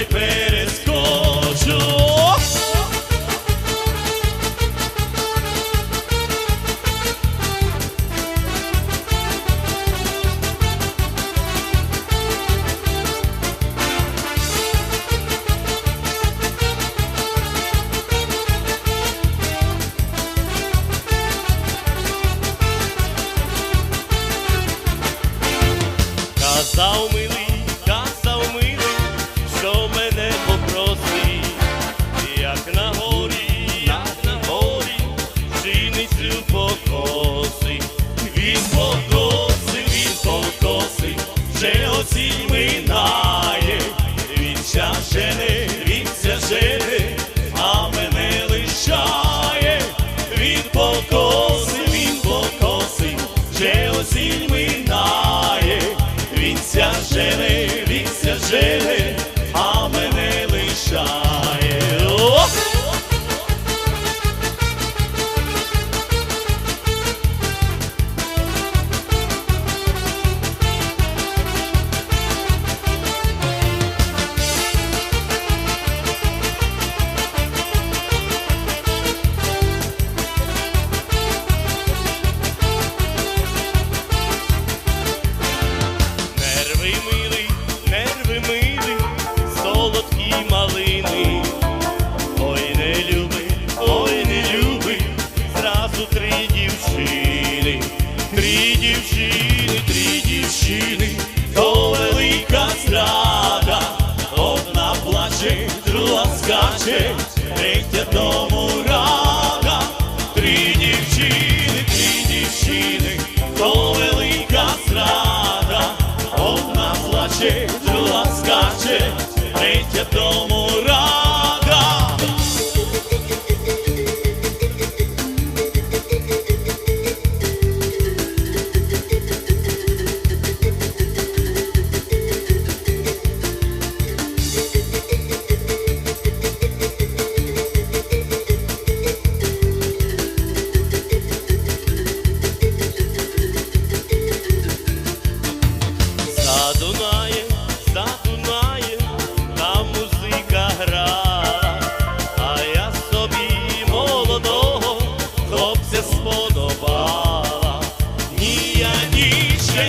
Aj Casal me осінь минає, він жени, жене, жени, а мене лишає. Він покоси, він покоси, вже осінь минає, він жени, жене, він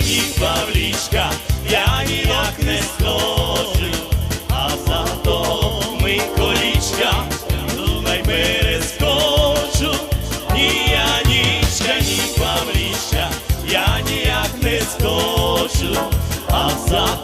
ні Павлічка, я ніяк не схожий, а зато ми колічка, Дунай перескочу. Ні я нічка, ні Павлічка, я ніяк не схожу, а зато